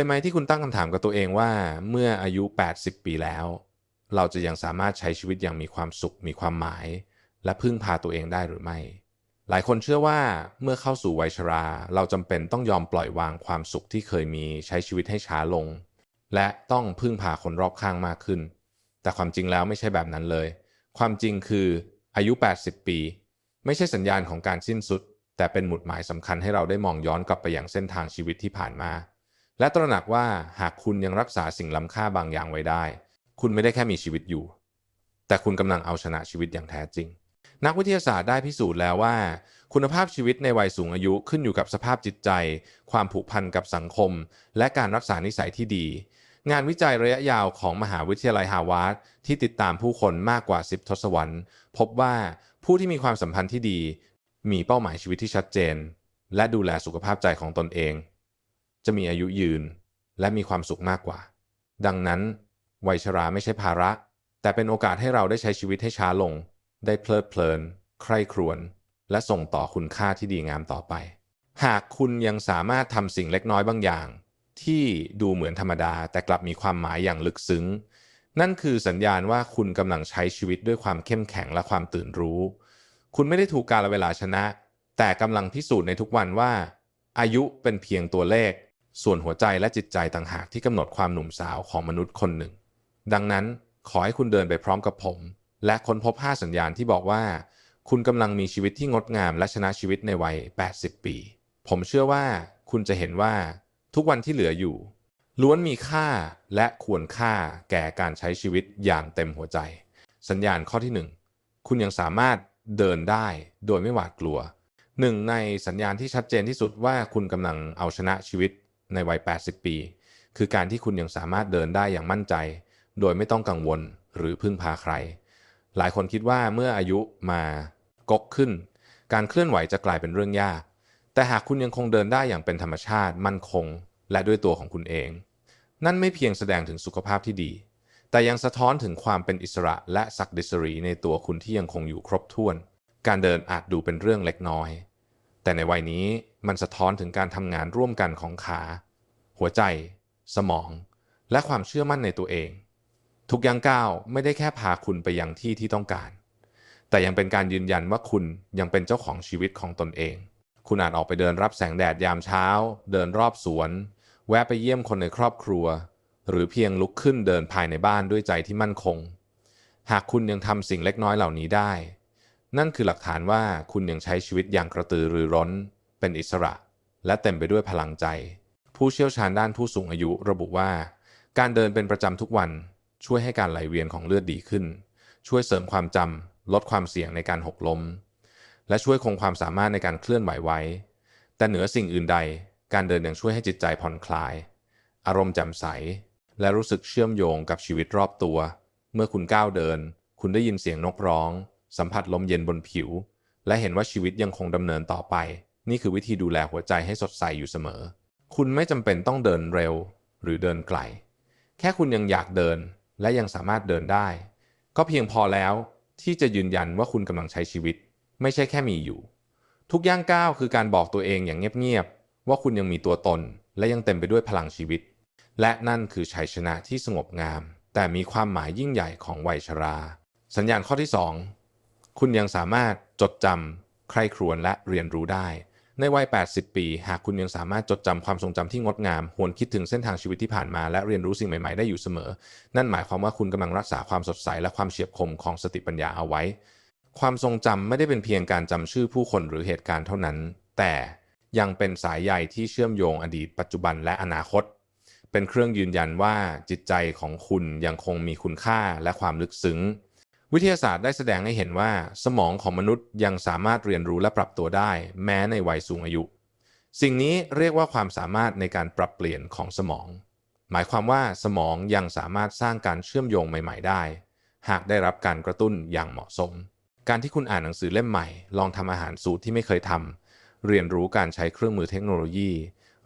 ยไหมที่คุณตั้งคำถามกับตัวเองว่า เมื่ออายุ 80 ปีแล้ว เราจะยังสามารถใช้ชีวิตอย่างมีความสุขมีความหมาย และพึ่งพาตัวเองได้หรือไม่ หลายคนเชื่อว่าเมื่อเข้าสู่วัยชรา เราจำเป็นต้องยอมปล่อยวางความสุขที่เคยมีใช้ชีวิตให้ช้าลง และต้องพึ่งพาคนรอบข้างมากขึ้น แต่ความจริงแล้วไม่ใช่แบบนั้นเลย ความจริงคืออายุ 80 ปี ไม่ใช่สัญญาณของการสิ้นสุด แต่เป็นหมุดหมายสำคัญให้เราได้มองย้อนกลับไปอยังเส้นทางชีวิตที่ผ่านมา และตระหนักว่าหากคุณยังรักษาสิ่งล้ำค่าบางอย่างไว้ได้ คุณไม่ได้แค่มีชีวิตอยู่ แต่คุณกำลังเอาชนะชีวิตอย่างแท้จริง นักวิทยาศาสตร์ได้พิสูจน์แล้วว่า คุณภาพชีวิตในวัยสูงอายุขึ้นอยู่กับสภาพจิตใจ ความผูกพันกับสังคม และการรักษานิสัยที่ดี งานวิจัยระยะยาวของมหาวิทยาลัยฮาวาร์ดที่ติดตามผู้คนมากกว่า 10 ทศวรรษพบว่าผู้ที่มีความสัมพันธ์ที่ดี มีเป้าหมายชีวิตที่ชัดเจน และดูแลสุขภาพใจของตนเอง จะมีอายุยืนและมีความสุขมากกว่า ดังนั้น วัยชราไม่ใช่ภาระ แต่เป็นโอกาสให้เราได้ใช้ชีวิตให้ช้าลง ได้เพลิดเพลิน ใคร่ครวญและส่งต่อคุณค่าที่ดีงามต่อไป หากคุณยังสามารถทำสิ่งเล็กน้อยบางอย่าง ที่ดูเหมือนธรรมดาแต่กลับมีความหมายอย่างลึกซึ้ง นั่นคือสัญญาณว่าคุณกำลังใช้ชีวิตด้วยความเข้มแข็งและความตื่นรู้ คุณไม่ได้ถูกกาลเวลาชนะ แต่กำลังพิสูจน์ในทุกวันว่า อายุเป็นเพียงตัวเลข ส่วนหัวใจและจิตใจต่างหากที่กำหนดความหนุ่มสาวของมนุษย์คนหนึ่ง ดังนั้นขอให้คุณเดินไปพร้อมกับผม และค้นพบ 5 สัญญาณที่บอกว่า คุณกำลังมีชีวิตที่งดงามและชนะชีวิตในวัย 80 ปี ผมเชื่อว่าคุณจะเห็นว่าทุกวันที่เหลืออยู่ ล้วนมีค่าและควรค่าแก่การใช้ชีวิตอย่างเต็มหัวใจ สัญญาณข้อที่ 1 คุณยังสามารถเดินได้โดยไม่หวาดกลัวหนึ่งในสัญญาณที่ชัดเจนที่สุดว่าคุณกำลังเอาชนะชีวิต ในวัย 80 ปี คือการที่คุณยังสามารถเดินได้อย่างมั่นใจ โดยไม่ต้องกังวลหรือพึ่งพาใคร หลายคนคิดว่าเมื่ออายุมากกขึ้น การเคลื่อนไหวจะกลายเป็นเรื่องยาก แต่หากคุณยังคงเดินได้อย่างเป็นธรรมชาติ มั่นคง และด้วยตัวของคุณเอง นั่นไม่เพียงแสดงถึงสุขภาพที่ดี แต่ยังสะท้อนถึงความเป็นอิสระและศักดิสรีในตัวคุณที่ยังคงอยู่ครบถ้วน การเดินอาจดูเป็นเรื่องเล็กน้อย แต่ในวัยนี้ มันสะท้อนถึงการทำงานร่วมกันของขา หัวใจ สมอง และความเชื่อมั่นในตัวเอง ทุกย่างก้าวไม่ได้แค่พาคุณไปยังที่ที่ต้องการ แต่ยังเป็นการยืนยันว่าคุณยังเป็นเจ้าของชีวิตของตนเอง คุณอาจออกไปเดินรับแสงแดดยามเช้า เดินรอบสวน แวะไปเยี่ยมคนในครอบครัว หรือเพียงลุกขึ้นเดินภายในบ้านด้วยใจที่มั่นคง หากคุณยังทำสิ่งเล็กน้อยเหล่านี้ได้ นั่นคือหลักฐานว่าคุณยังใช้ชีวิตอย่างกระตือรือร้น เป็นอิสระ และเต็มไปด้วยพลังใจ ผู้เชี่ยวชาญด้านผู้สูงอายุระบุว่า การเดินเป็นประจำทุกวัน ช่วยให้การไหลเวียนของเลือดดีขึ้น ช่วยเสริมความจำลดความเสี่ยงในการหกล้ม และช่วยคงความสามารถในการเคลื่อนไหวไว้ แต่เหนือสิ่งอื่นใด การเดินยังช่วยให้จิตใจผ่อนคลาย อารมณ์แจ่มใส และรู้สึกเชื่อมโยงกับชีวิตรอบตัว เมื่อคุณก้าวเดิน คุณได้ยินเสียงนกร้อง สัมผัสลมเย็นบนผิวและเห็นว่าชีวิตยังคงดำเนินต่อไป นี่คือวิธีดูแลหัวใจให้สดใสอยู่เสมอ คุณไม่จำเป็นต้องเดินเร็วหรือเดินไกล แค่คุณยังอยากเดินและยังสามารถเดินได้ ก็เพียงพอแล้วที่จะยืนยันว่าคุณกำลังใช้ชีวิต ไม่ใช่แค่มีอยู่ ทุกย่างก้าวคือการบอกตัวเองอย่างเงียบๆว่าคุณยังมีตัวตน และยังเต็มไปด้วยพลังชีวิต และนั่นคือชัยชนะที่สงบงาม แต่มีความหมายยิ่งใหญ่ของวัยชรา สัญญาณข้อที่ 2 คุณยังสามารถจดจำใคร่ครวญและเรียนรู้ได้ ในวัย 80 ปี หากคุณยังสามารถจดจำความทรงจำที่งดงาม หวนคิดถึงเส้นทางชีวิตที่ผ่านมา และเรียนรู้สิ่งใหม่ ๆ ได้อยู่เสมอ นั่นหมายความว่าคุณกำลังรักษาความสดใส และความเฉียบคมของสติปัญญาเอาไว้ ความทรงจำไม่ได้เป็นเพียงการจำชื่อผู้คนหรือเหตุการณ์เท่านั้น แต่ยังเป็นสายใยที่เชื่อมโยงอดีต ปัจจุบันและอนาคต เป็นเครื่องยืนยันว่าจิตใจของคุณยังคงมีคุณค่าและความลึกซึ้ง วิทยาศาสตร์ได้แสดงให้เห็นว่า สมองของมนุษย์ยังสามารถเรียนรู้และปรับตัวได้ แม้ในวัยสูงอายุ สิ่งนี้เรียกว่าความสามารถในการปรับเปลี่ยนของสมอง หมายความว่าสมองยังสามารถสร้างการเชื่อมโยงใหม่ ๆ ได้ หากได้รับการกระตุ้นอย่างเหมาะสม การที่คุณอ่านหนังสือเล่มใหม่ ลองทำอาหารสูตรที่ไม่เคยทำเรียนรู้การใช้เครื่องมือเทคโนโลยี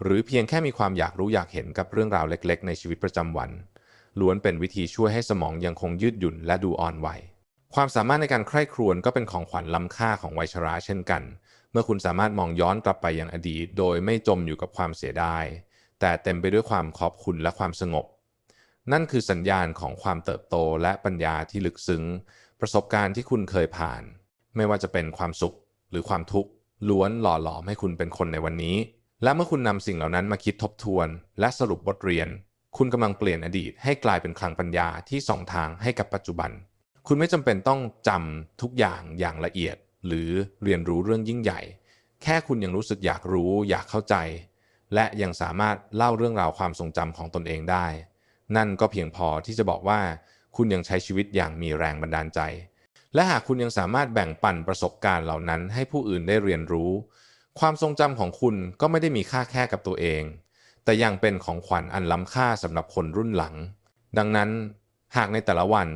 หรือเพียงแค่มีความอยากรู้อยากเห็นกับเรื่องราวเล็ก ๆ ในชีวิตประจำวันล้วนเป็นวิธีช่วยให้สมองยังคงยืดหยุ่นและดูอ่อนวัย ความสามารถในการใคร่ครวญก็เป็นของขวัญล้ำค่าของวัยชราเช่นกัน เมื่อคุณสามารถมองย้อนกลับไปยังอดีต โดยไม่จมอยู่กับความเสียดาย แต่เต็มไปด้วยความขอบคุณและความสงบ นั่นคือสัญญาณของความเติบโตและปัญญาที่ลึกซึ้ง ประสบการณ์ที่คุณเคยผ่าน ไม่ว่าจะเป็นความสุขหรือความทุกข์ล้วนหล่อหลอมให้คุณเป็นคนในวันนี้ และเมื่อคุณนำสิ่งเหล่านั้นมาคิดทบทวน และสรุปบทเรียน คุณกำลังเปลี่ยนอดีตให้กลายเป็นคลังปัญญาที่ส่องทางให้กับปัจจุบัน คุณไม่จำเป็นต้องจำทุกอย่างอย่างละเอียด หรือเรียนรู้เรื่องยิ่งใหญ่ แค่คุณยังรู้สึกอยากรู้ อยากเข้าใจ และยังสามารถเล่าเรื่องราวความทรงจำของตนเองได้ นั่นก็เพียงพอที่จะบอกว่าคุณยังใช้ชีวิตอย่างมีแรงบันดาลใจ และหากคุณยังสามารถแบ่งปันประสบการณ์เหล่านั้น ให้ผู้อื่นได้เรียนรู้ ความทรงจำของคุณก็ไม่ได้มีค่าแค่กับตัวเอง แต่ยังเป็นของขวัญอันล้ำค่าสำหรับคนรุ่นหลัง ดังนั้น หากในแต่ละวัน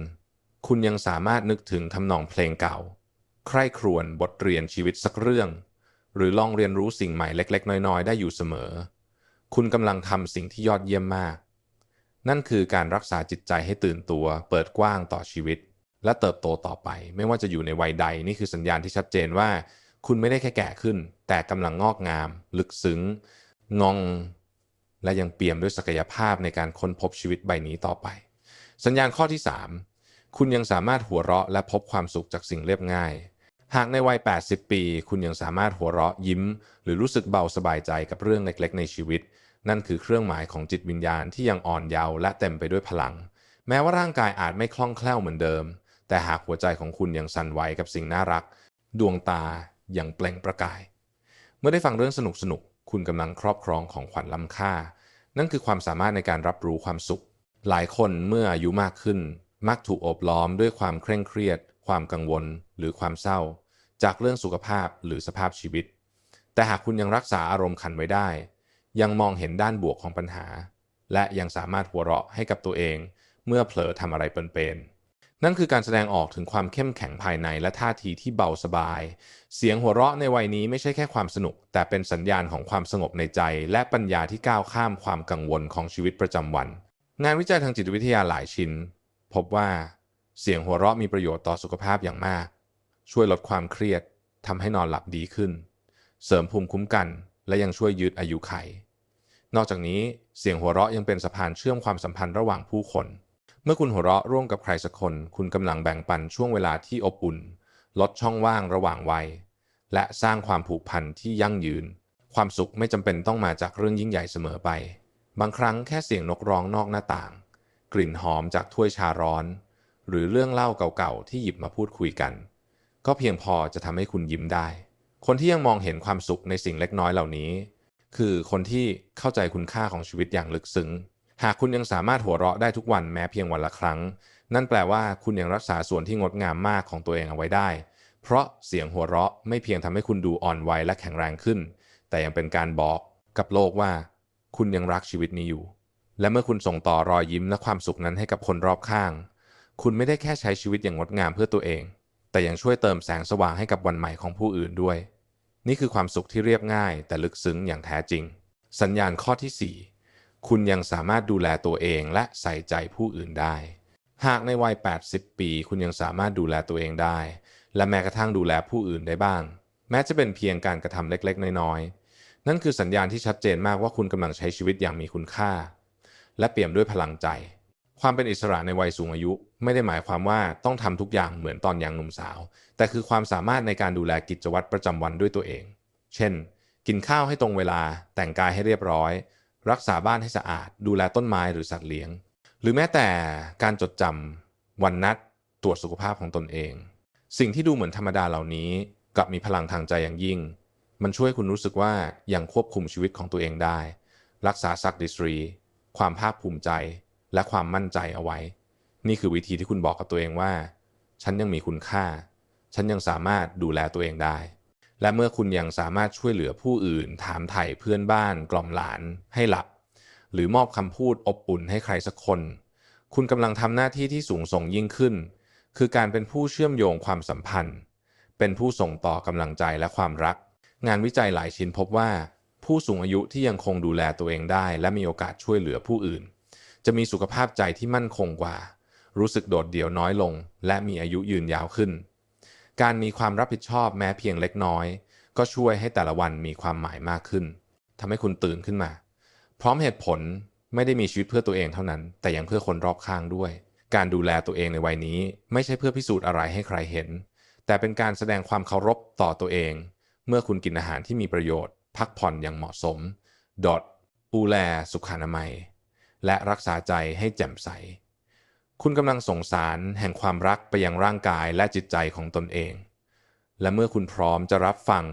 คุณยังสามารถนึกถึงทำนองเพลงเก่า ใคร่ครวญบทเรียนชีวิตสักเรื่อง หรือลองเรียนรู้สิ่งใหม่เล็ก ๆ น้อย ๆ ได้อยู่เสมอ คุณกำลังทำสิ่งที่ยอดเยี่ยมมาก นั่นคือการรักษาจิตใจให้ตื่นตัว เปิดกว้างต่อชีวิต และเติบโตต่อไป ไม่ว่าจะอยู่ในวัยใดนี่คือสัญญาณที่ชัดเจนว่า คุณไม่ได้แค่แก่ขึ้น แต่กำลังงอกงาม ลึกซึ้ง งอง และยังเปี่ยมด้วยศักยภาพในการค้นพบชีวิตใบนี้ต่อไป สัญญาณข้อที่ 3 คุณยังสามารถหัวเราะและพบความสุขจากสิ่งเรียบง่าย หากในวัย 80 ปี คุณยังสามารถหัวเราะยิ้ม หรือรู้สึกเบาสบายใจกับเรื่องเล็กๆ ในชีวิต นั่นคือเครื่องหมายของจิตวิญญาณที่ยังอ่อนเยาว์และเต็มไปด้วยพลัง แม้ว่าร่างกายอาจไม่คล่องแคล่วเหมือนเดิม แต่หากหัวใจของคุณยังสั่นไหวกับสิ่งน่ารัก ดวงตายังเปล่งประกาย เมื่อได้ฟังเรื่องสนุกๆคุณกำลังครอบครองของขวัญล้ำค่า นั่นคือความสามารถในการรับรู้ความสุข หลายคนเมื่ออายุมากขึ้น มักถูกโอบล้อมด้วยความเคร่งเครียด ความกังวล หรือความเศร้า จากเรื่องสุขภาพหรือสภาพชีวิต แต่หากคุณยังรักษาอารมณ์ขันไว้ได้ ยังมองเห็นด้านบวกของปัญหา และยังสามารถหัวเราะให้กับตัวเอง เมื่อเผลอทำอะไรเป็นๆนั่นคือการแสดงออกถึงความเข้มแข็งภายในและท่าทีที่เบาสบาย เสียงหัวเราะในวัยนี้ไม่ใช่แค่ความสนุก แต่เป็นสัญญาณของความสงบในใจ และปัญญาที่ก้าวข้ามความกังวลของชีวิตประจำวันงานวิจัยทางจิตวิทยาหลายชิ้น พบว่าเสียงหัวเราะมีประโยชน์ต่อสุขภาพอย่างมาก ช่วยลดความเครียดทำให้นอนหลับดีขึ้น เสริมภูมิคุ้มกัน และยังช่วยยืดอายุไข นอกจากนี้เสียงหัวเราะยังเป็นสะพานเชื่อมความสัมพันธ์ระหว่างผู้คน เมื่อคุณหัวเราะร่วมกับใครสักคน คุณกำลังแบ่งปันช่วงเวลาที่อบอุ่น ลดช่องว่างระหว่างวัย และสร้างความผูกพันที่ยั่งยืน ความสุขไม่จำเป็นต้องมาจากเรื่องยิ่งใหญ่เสมอไป บางครั้งแค่เสียงนกร้องนอกหน้าต่าง กลิ่นหอมจากถ้วยชาร้อน หรือเรื่องเล่าเก่าๆที่หยิบมาพูดคุยกัน ก็เพียงพอจะทำให้คุณยิ้มได้ คนที่ยังมองเห็นความสุขในสิ่งเล็กน้อยเหล่านี้ คือคนที่เข้าใจคุณค่าของชีวิตอย่างลึกซึ้ง หากคุณยังสามารถหัวเราะได้ทุกวันแม้เพียงวันละครั้ง นั่นแปลว่าคุณยังรักษาส่วนที่งดงามมากของตัวเองเอาไว้ได้ เพราะเสียงหัวเราะไม่เพียงทำให้คุณดูอ่อนวัยและแข็งแรงขึ้น แต่ยังเป็นการบอกกับโลกว่า คุณยังรักชีวิตนี้อยู่ และเมื่อคุณส่งต่อรอยยิ้มและความสุขนั้นให้กับคนรอบข้าง คุณไม่ได้แค่ใช้ชีวิตอย่างงดงามเพื่อตัวเอง แต่ยังช่วยเติมแสงสว่างให้กับวันใหม่ของผู้อื่นด้วย นี่คือความสุขที่เรียบง่าย แต่ลึกซึ้งอย่างแท้จริง สัญญาณข้อที่ 4 คุณยังสามารถดูแลตัวเองและใส่ใจผู้อื่นได้ หากในวัย 80 ปี คุณยังสามารถดูแลตัวเองได้ และแม้กระทั่งดูแลผู้อื่นได้บ้าง แม้จะเป็นเพียงการกระทำเล็กๆ น้อยๆ นั่นคือสัญญาณที่ชัดเจนมากว่าคุณกำลังใช้ชีวิตอย่างมีคุณค่า และเปี่ยมด้วยพลังใจ ความเป็นอิสระในวัยสูงอายุ ไม่ได้หมายความว่าต้องทำทุกอย่างเหมือนตอนยังหนุ่มสาว แต่คือความสามารถในการดูแลกิจวัตรประจำวันด้วยตัวเอง เช่น กินข้าวให้ตรงเวลา แต่งกายให้เรียบร้อย รักษาบ้านให้สะอาด ดูแลต้นไม้หรือสัตว์เลี้ยง หรือแม้แต่การจดจำวันนัด ตรวจสุขภาพของตนเอง สิ่งที่ดูเหมือนธรรมดาเหล่านี้กลับมีพลังทางใจอย่างยิ่ง มันช่วยคุณรู้สึกว่ายังควบคุมชีวิตของตัวเองได้ รักษาศักดิสรี ความภาคภูมิใจและความมั่นใจเอาไว้ นี่คือวิธีที่คุณบอกกับตัวเองว่า ฉันยังมีคุณค่า ฉันยังสามารถดูแลตัวเองได้ และเมื่อคุณยังสามารถช่วยเหลือผู้อื่น ถามไถ่เพื่อนบ้าน กล่อมหลานให้หลับ หรือมอบคำพูดอบอุ่นให้ใครสักคน คุณกำลังทำหน้าที่ที่สูงส่งยิ่งขึ้น คือการเป็นผู้เชื่อมโยงความสัมพันธ์ เป็นผู้ส่งต่อกำลังใจและความรัก งานวิจัยหลายชิ้นพบว่า ผู้สูงอายุที่ยังคงดูแลตัวเองได้ และมีโอกาสช่วยเหลือผู้อื่น จะมีสุขภาพใจที่มั่นคงกว่า รู้สึกโดดเดี่ยวน้อยลง และมีอายุยืนยาวขึ้น การมีความรับผิดชอบแม้เพียงเล็กน้อย ก็ช่วยให้แต่ละวันมีความหมายมากขึ้นทำให้คุณตื่นขึ้นมา พร้อมเหตุผลไม่ได้มีชีวิตเพื่อตัวเองเท่านั้น แต่ยังเพื่อคนรอบข้างด้วย การดูแลตัวเองในวัยนี้ ไม่ใช่เพื่อพิสูจน์อะไรให้ใครเห็น แต่เป็นการแสดงความเคารพต่อตัวเอง เมื่อคุณกินอาหารที่มีประโยชน์ พักผ่อนอย่างเหมาะสมดอทดูแลสุขอนามัย และรักษาใจให้แจ่มใส คุณกำลังส่งสารแห่งความรักไปยังร่างกายและจิตใจของตนเอง และเมื่อคุณพร้อมจะรับฟัง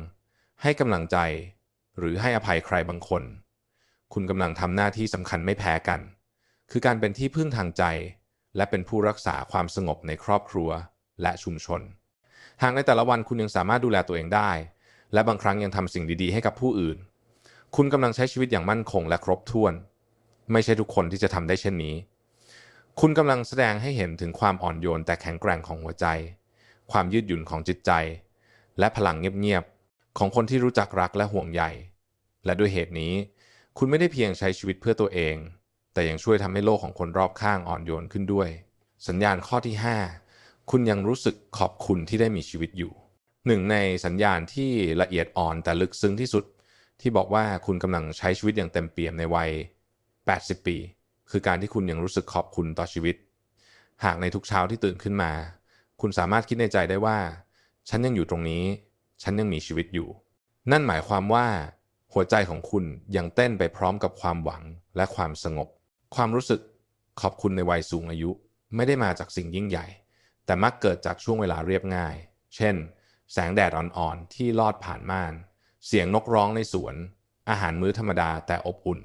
ให้กำลังใจ หรือให้อภัยใครบางคน คุณกำลังทำหน้าที่สำคัญไม่แพ้กัน คือการเป็นที่พึ่งทางใจ และเป็นผู้รักษาความสงบในครอบครัวและชุมชน หากในแต่ละวันคุณยังสามารถดูแลตัวเองได้ และบางครั้งยังทำสิ่งดีๆ ให้กับผู้อื่น คุณกำลังใช้ชีวิตอย่างมั่นคงและครบถ้วน ไม่ใช่ทุกคนที่จะทำได้เช่นนี้ คุณกำลังแสดงให้เห็นถึงความอ่อนโยนแต่แข็งแกร่งของหัวใจ ความยืดหยุ่นของจิตใจ และพลังเงียบๆของคนที่รู้จักรักและห่วงใยและด้วยเหตุนี้ คุณไม่ได้เพียงใช้ชีวิตเพื่อตัวเอง แต่ยังช่วยทำให้โลกของคนรอบข้างอ่อนโยนขึ้นด้วย สัญญาณข้อที่ 5 คุณยังรู้สึกขอบคุณที่ได้มีชีวิตอยู่ หนึ่งในสัญญาณที่ละเอียดอ่อนแต่ลึกซึ้งที่สุด ที่บอกว่าคุณกำลังใช้ชีวิตอย่างเต็มเปี่ยมในวัย 80 ปี คือการที่คุณยังรู้สึกขอบคุณต่อชีวิต หากในทุกเช้าที่ตื่นขึ้นมา คุณสามารถคิดในใจได้ว่า ฉันยังอยู่ตรงนี้ ฉันยังมีชีวิตอยู่ นั่นหมายความว่า หัวใจของคุณยังเต้นไปพร้อมกับความหวังและความสงบ ความรู้สึกขอบคุณในวัยสูงอายุ ไม่ได้มาจากสิ่งยิ่งใหญ่ แต่มักเกิดจากช่วงเวลาเรียบง่าย เช่น แสงแดดอ่อนๆที่ลอดผ่านม่าน เสียงนกร้องในสวน อาหารมื้อธรรมดาแต่อบอุ่น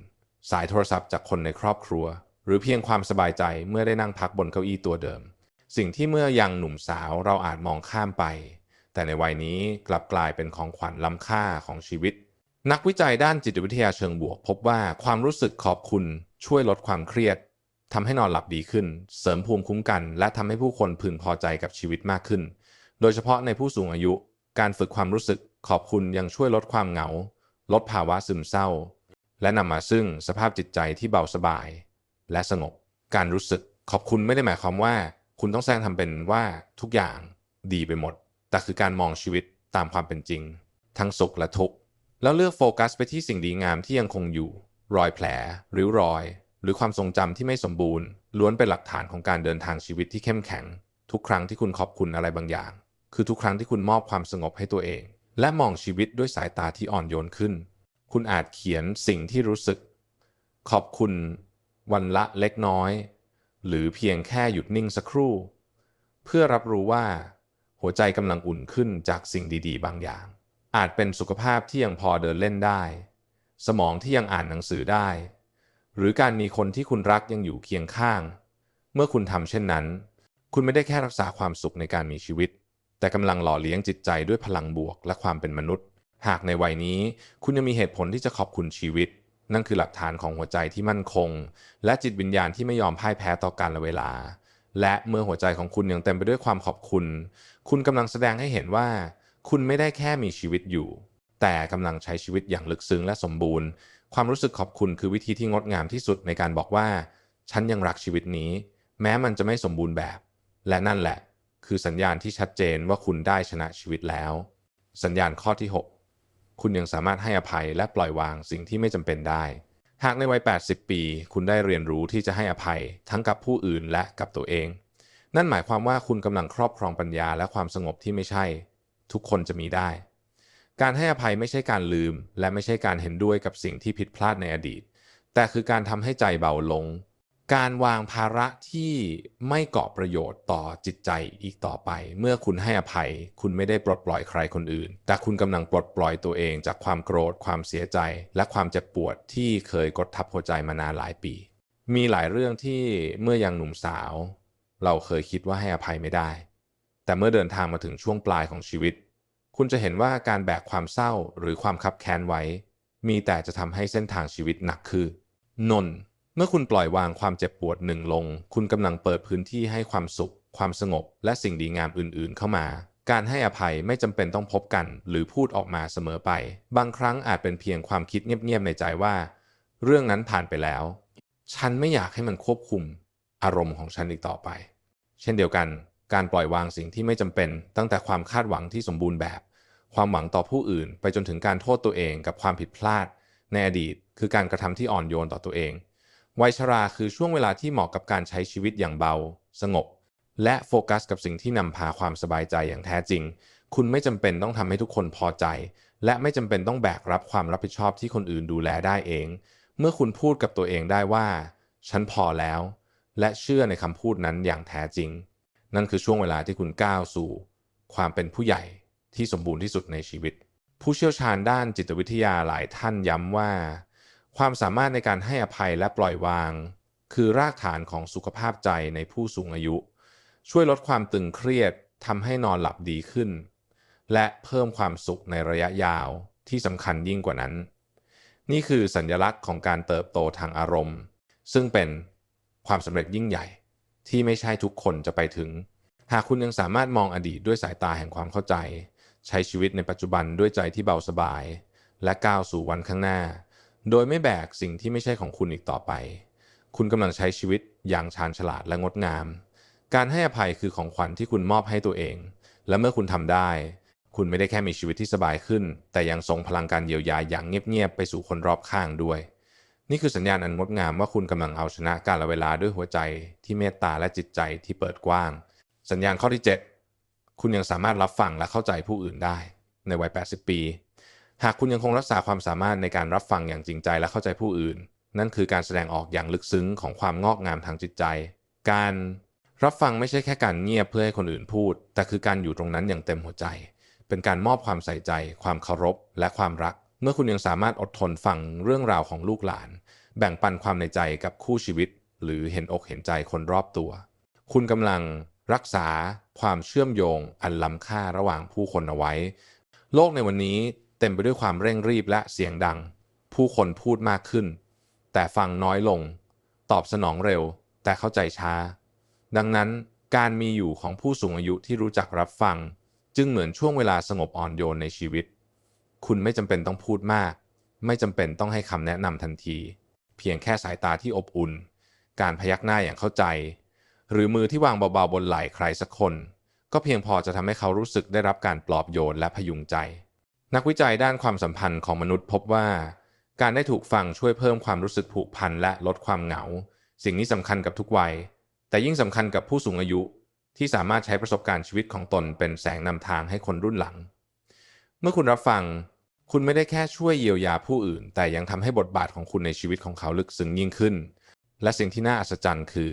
สายโทรศัพท์จากคนในครอบครัว หรือเพียงความสบายใจเมื่อได้นั่งพักบนเก้าอี้ตัวเดิม สิ่งที่เมื่อยังหนุ่มสาวเราอาจมองข้ามไป แต่ในวัยนี้กลับกลายเป็นของขวัญล้ำค่าของชีวิต นักวิจัยด้านจิตวิทยาเชิงบวก พบว่าความรู้สึกขอบคุณช่วยลดความเครียดทำให้นอนหลับดีขึ้น เสริมภูมิคุ้มกัน และทำให้ผู้คนพึงพอใจกับชีวิตมากขึ้น โดยเฉพาะในผู้สูงอายุ การฝึกความรู้สึกขอบคุณยังช่วยลดความเหงา ลดภาวะซึมเศร้า และนำมาซึ่งสภาพจิตใจที่เบาสบาย และสงบ การรู้สึกขอบคุณไม่ได้หมายความว่า คุณต้องแสดงทำเป็นว่าทุกอย่างดีไปหมด แต่คือการมองชีวิตตามความเป็นจริง ทั้งสุขและทุกข์ แล้วเลือกโฟกัสไปที่สิ่งดีงามที่ยังคงอยู่ รอยแผล ริ้วรอย หรือความทรงจำที่ไม่สมบูรณ์ ล้วนเป็นหลักฐานของการเดินทางชีวิตที่เข้มแข็ง ทุกครั้งที่คุณขอบคุณอะไรบางอย่าง คือทุกครั้งที่คุณมอบความสงบให้ตัวเอง และมองชีวิตด้วยสายตาที่อ่อนโยนขึ้น คุณอาจเขียนสิ่งที่รู้สึก ขอบคุณวันละเล็กน้อย หรือเพียงแค่หยุดนิ่งสักครู่ เพื่อรับรู้ว่า หัวใจกำลังอุ่นขึ้นจากสิ่งดีๆ บางอย่าง อาจเป็นสุขภาพที่ยังพอเดินเล่นได้ สมองที่ยังอ่านหนังสือได้ หรือการมีคนที่คุณรักยังอยู่เคียงข้าง เมื่อคุณทำเช่นนั้น คุณไม่ได้แค่รักษาความสุขในการมีชีวิต แต่กำลังหล่อเลี้ยงจิตใจด้วยพลังบวกและความเป็นมนุษย์ หากในวัยนี้คุณยังมีเหตุผลที่จะขอบคุณชีวิต นั่นคือหลักฐานของหัวใจที่มั่นคง และจิตวิญญาณที่ไม่ยอมพ่ายแพ้ต่อการละเวลา และเมื่อหัวใจของคุณยังเต็มไปด้วยความขอบคุณ คุณกำลังแสดงให้เห็นว่า คุณไม่ได้แค่มีชีวิตอยู่ แต่กำลังใช้ชีวิตอย่างลึกซึ้งและสมบูรณ์ ความรู้สึกขอบคุณคือวิธีที่งดงามที่สุดในการบอกว่า ฉันยังรักชีวิตนี้ แม้มันจะไม่สมบูรณ์แบบ และนั่นแหละ คือสัญญาณที่ชัดเจนว่าคุณได้ชนะชีวิตแล้ว สัญญาณข้อที่ 6 คุณยังสามารถให้อภัยและปล่อยวางสิ่งที่ไม่จำเป็นได้ หากในวัย 80 ปี คุณได้เรียนรู้ที่จะให้อภัย ทั้งกับผู้อื่นและกับตัวเอง นั่นหมายความว่าคุณกำลังครอบครองปัญญาและความสงบที่ไม่ใช่ ทุกคนจะมีได้ การให้อภัยไม่ใช่การลืม และไม่ใช่การเห็นด้วยกับสิ่งที่ผิดพลาดในอดีต แต่คือการทำให้ใจเบาลง การวางภาระที่ไม่เกาะประโยชน์ต่อจิตใจอีกต่อไป เมื่อคุณให้อภัย คุณไม่ได้ปลดปล่อยใครคนอื่น แต่คุณกำลังปลดปล่อยตัวเองจากความโกรธ ความเสียใจ และความเจ็บปวดที่เคยกดทับหัวใจมานานหลายปี มีหลายเรื่องที่เมื่อยังหนุ่มสาว เราเคยคิดว่าให้อภัยไม่ได้ แต่เมื่อเดินทางมาถึงช่วงปลายของชีวิต คุณจะเห็นว่าการแบกความเศร้าหรือความคับแค้นไว้ มีแต่จะทำให้เส้นทางชีวิตหนักคือนน เมื่อคุณปล่อยวางความเจ็บปวดหนึ่งลง คุณกำลังเปิดพื้นที่ให้ความสุข ความสงบ และสิ่งดีงามอื่นๆ เข้ามา การให้อภัยไม่จำเป็นต้องพบกัน หรือพูดออกมาเสมอไป บางครั้งอาจเป็นเพียงความคิดเงียบๆในใจว่า เรื่องนั้นผ่านไปแล้ว ฉันไม่อยากให้มันควบคุม อารมณ์ของฉันอีกต่อไป เช่นเดียวกัน การปล่อยวางสิ่งที่ไม่จำเป็น ตั้งแต่ความคาดหวังที่สมบูรณ์แบบ ความหวังต่อผู้อื่น ไปจนถึงการโทษตัวเองกับความผิดพลาด ในอดีต คือการกระทำที่อ่อนโยนต่อตัวเอง วัยชราคือช่วงเวลาที่เหมาะกับการใช้ชีวิตอย่างเบา สงบ และโฟกัสกับสิ่งที่นำพาความสบายใจอย่างแท้จริง คุณไม่จำเป็นต้องทำให้ทุกคนพอใจ และไม่จำเป็นต้องแบกรับความรับผิดชอบที่คนอื่นดูแลได้เอง เมื่อคุณพูดกับตัวเองได้ว่า ฉันพอแล้ว และเชื่อในคำพูดนั้นอย่างแท้จริง นั่นคือช่วงเวลาที่คุณก้าวสู่ ความเป็นผู้ใหญ่ที่สมบูรณ์ที่สุดในชีวิต ผู้เชี่ยวชาญด้านจิตวิทยาหลายท่านย้ำว่า ความสามารถในการให้อภัยและปล่อยวาง คือรากฐานของสุขภาพใจในผู้สูงอายุ ช่วยลดความตึงเครียดทำให้นอนหลับดีขึ้น และเพิ่มความสุขในระยะยาวที่สำคัญยิ่งกว่านั้น นี่คือสัญลักษณ์ของการเติบโตทางอารมณ์ ซึ่งเป็นความสำเร็จยิ่งใหญ่ ที่ไม่ใช่ทุกคนจะไปถึง หากคุณยังสามารถมองอดีตด้วยสายตาแห่งความเข้าใจ ใช้ชีวิตในปัจจุบันด้วยใจที่เบาสบาย และก้าวสู่วันข้างหน้า โดยไม่แบกสิ่งที่ไม่ใช่ของคุณอีกต่อไป คุณกำลังใช้ชีวิตอย่างชาญฉลาดและงดงาม การให้อภัยคือของขวัญที่คุณมอบให้ตัวเอง และเมื่อคุณทำได้ คุณไม่ได้แค่มีชีวิตที่สบายขึ้น แต่ยังส่งพลังการเยียวยาอย่างเงียบๆไปสู่คนรอบข้างด้วย นี่คือสัญญาณอันงดงามว่าคุณกำลังเอาชนะกาลเวลาด้วยหัวใจที่เมตตาและจิตใจที่เปิดกว้าง สัญญาณข้อที่ 7 คุณยังสามารถรับฟังและเข้าใจผู้อื่นได้ ในวัย 80 ปี หากคุณยังคงรักษาความสามารถในการรับฟังอย่างจริงใจและเข้าใจผู้อื่น นั่นคือการแสดงออกอย่างลึกซึ้งของความงอกงามทางจิตใจ การรับฟังไม่ใช่แค่การเงียบเพื่อให้คนอื่นพูด แต่คือการอยู่ตรงนั้นอย่างเต็มหัวใจ เป็นการมอบความใส่ใจ ความเคารพ และความรัก เมื่อคุณยังสามารถอดทนฟังเรื่องราวของลูกหลาน แบ่งปันความในใจกับคู่ชีวิต หรือเห็นอกเห็นใจคนรอบตัว คุณกำลังรักษาความเชื่อมโยงอันล้ำค่าระหว่างผู้คนเอาไว้ โลกในวันนี้ เต็มไปด้วยความเร่งรีบและเสียงดัง ผู้คนพูดมากขึ้น แต่ฟังน้อยลง ตอบสนองเร็ว แต่เข้าใจช้า ดังนั้นการมีอยู่ของผู้สูงอายุที่รู้จักรับฟัง จึงเหมือนช่วงเวลาสงบอ่อนโยนในชีวิต คุณไม่จำเป็นต้องพูดมาก ไม่จำเป็นต้องให้คำแนะนำทันที เพียงแค่สายตาที่อบอุ่น การพยักหน้าอย่างเข้าใจ หรือมือที่วางเบาๆบนไหล่ใครสักคน ก็เพียงพอจะทำให้เขารู้สึกได้รับการปลอบโยนและพยุงใจ นักวิจัยด้านความสัมพันธ์ของมนุษย์พบว่า การได้ถูกฟังช่วยเพิ่มความรู้สึกผูกพันและลดความเหงา สิ่งนี้สำคัญกับทุกวัย แต่ยิ่งสำคัญกับผู้สูงอายุที่สามารถใช้ประสบการณ์ชีวิตของตนเป็นแสงนำทางให้คนรุ่นหลัง เมื่อคุณรับฟัง คุณไม่ได้แค่ช่วยเยียวยาผู้อื่น แต่ยังทำให้บทบาทของคุณในชีวิตของเขาลึกซึ้งยิ่งขึ้น และสิ่งที่น่าอัศจรรย์คือ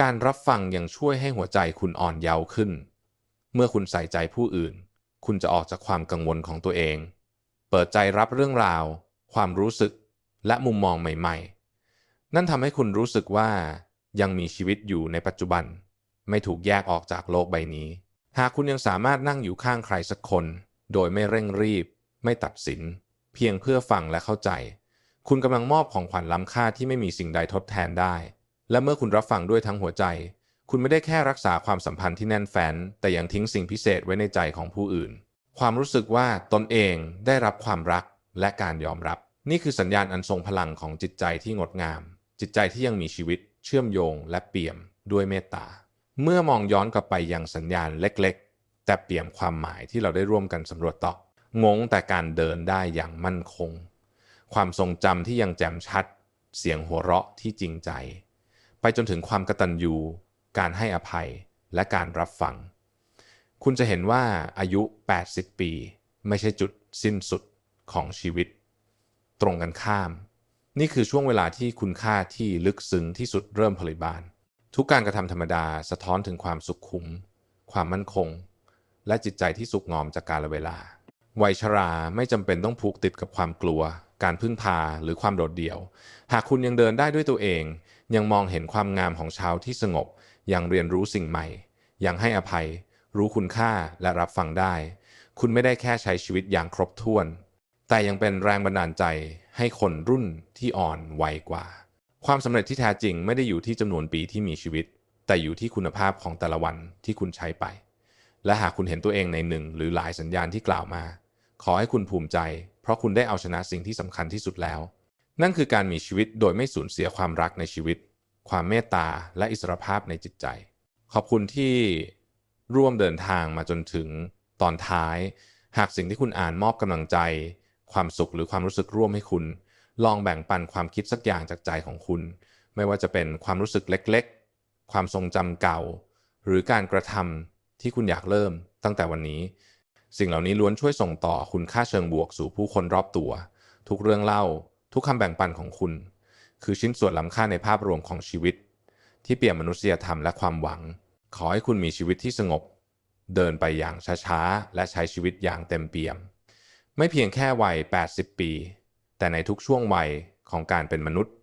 การรับฟังยังช่วยให้หัวใจคุณอ่อนเยาว์ขึ้น เมื่อคุณใส่ใจผู้อื่น คุณจะออกจากความกังวลของตัวเอง เปิดใจรับเรื่องราว ความรู้สึก และมุมมองใหม่ ๆ นั่นทำให้คุณรู้สึกว่ายังมีชีวิตอยู่ในปัจจุบัน ไม่ถูกแยกออกจากโลกใบนี้ หากคุณยังสามารถนั่งอยู่ข้างใครสักคน โดยไม่เร่งรีบ ไม่ตัดสิน เพียงเพื่อฟังและเข้าใจ คุณกำลังมอบของขวัญล้ำค่าที่ไม่มีสิ่งใดทดแทนได้ และเมื่อคุณรับฟังด้วยทั้งหัวใจ คุณไม่ได้แค่รักษาความสัมพันธ์ที่แน่นแฟ้นแต่ยังทิ้งสิ่งพิเศษไว้ในใจของผู้อื่น ความรู้สึกว่าตนเองได้รับความรักและการยอมรับ นี่คือสัญญาณอันทรงพลังของจิตใจที่งดงาม จิตใจที่ยังมีชีวิต เชื่อมโยง และเปี่ยม ด้วยเมตตา เมื่อมองย้อนกลับไปยังสัญญาณเล็กๆ แต่เปี่ยมความหมายที่เราได้ร่วมกันสำรวจต่องงแต่การเดินได้อย่างมั่นคง ความทรงจำที่ยังแจ่มชัด เสียงหัวเราะที่จริงใจ ไปจนถึงความกตัญญู การให้อภัยและการรับฟัง คุณจะเห็นว่าอายุ 80 ปี ไม่ใช่จุดสิ้นสุดของชีวิต ตรงกันข้าม นี่คือช่วงเวลาที่คุณค่าที่ลึกซึ้งที่สุดเริ่มผลิบาน ทุกการกระทำธรรมดาสะท้อนถึงความสุขขุม ความมั่นคง และจิตใจที่สุขงอมจากกาลเวลา วัยชราไม่จำเป็นต้องผูกติดกับความกลัว การพึ่งพาหรือความโดดเดี่ยว หากคุณยังเดินได้ด้วยตัวเอง ยังมองเห็นความงามของเช้าที่สงบ ยังเรียนรู้สิ่งใหม่ ยังให้อภัย รู้คุณค่าและรับฟังได้ คุณไม่ได้แค่ใช้ชีวิตอย่างครบถ้วน แต่ยังเป็นแรงบันดาลใจให้คนรุ่นที่อ่อนวัยกว่า ความสำเร็จที่แท้จริงไม่ได้อยู่ที่จำนวนปีที่มีชีวิต แต่อยู่ที่คุณภาพของแต่ละวันที่คุณใช้ไป และหากคุณเห็นตัวเองในหนึ่งหรือหลายสัญญาณที่กล่าวมา ขอให้คุณภูมิใจ เพราะคุณได้เอาชนะสิ่งที่สำคัญที่สุดแล้ว นั่นคือการมีชีวิตโดยไม่สูญเสียความรักในชีวิต ความเมตตาและอิสรภาพในจิตใจ ขอบคุณที่ร่วมเดินทางมาจนถึงตอนท้าย หากสิ่งที่คุณอ่านมอบกำลังใจ ความสุขหรือความรู้สึกร่วมให้คุณ ลองแบ่งปันความคิดสักอย่างจากใจของคุณ ไม่ว่าจะเป็นความรู้สึกเล็กๆ ความทรงจำเก่า หรือการกระทำที่คุณอยากเริ่มตั้งแต่วันนี้ สิ่งเหล่านี้ล้วนช่วยส่งต่อคุณค่าเชิงบวกสู่ผู้คนรอบตัว ทุกเรื่องเล่า ทุกคำแบ่งปันของคุณ คือชิ้นส่วนล้ำค่าในภาพรวมของชีวิต ที่เปี่ยมมนุษยธรรมและความหวัง ขอให้คุณมีชีวิตที่สงบ เดินไปอย่างช้าๆ และใช้ชีวิตอย่างเต็มเปี่ยม ไม่เพียงแค่วัย 80 ปี แต่ในทุกช่วงวัยของการเป็นมนุษย์